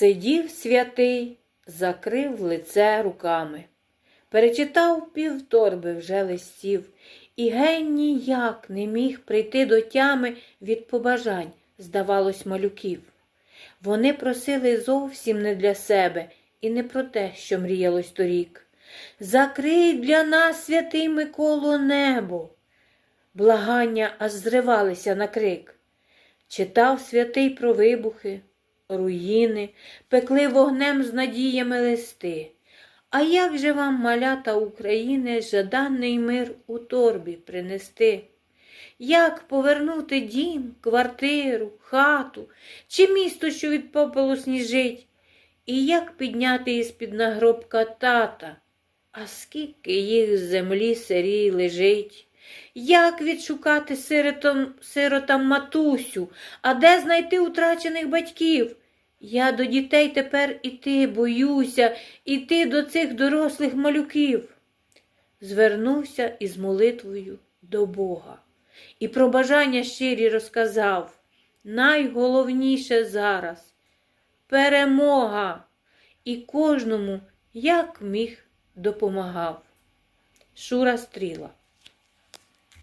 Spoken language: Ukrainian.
Сидів святий, закрив лице руками. Перечитав півторби вже листів, і гень ніяк не міг прийти до тями від побажань, здавалось, малюків. Вони просили зовсім не для себе і не про те, що мріялось торік. Закрий для нас, святий Миколо, небо. Благання аж зривалися на крик. Читав святий про вибухи, руїни, пекли вогнем з надіями листи. А як же вам, малята України, жаданий мир у торбі принести? Як повернути дім, квартиру, хату чи місто, що від попелу сніжить? І як підняти із-під нагробка тата? А скільки їх з землі сирій лежить? Як відшукати сиротам, сиротам матусю, а де знайти утрачених батьків? Я до дітей тепер іти боюся, іти до цих дорослих малюків. Звернувся із молитвою до Бога і про бажання щирі розказав. Найголовніше зараз перемога, і кожному, як міг, допомагав. Шура стріла.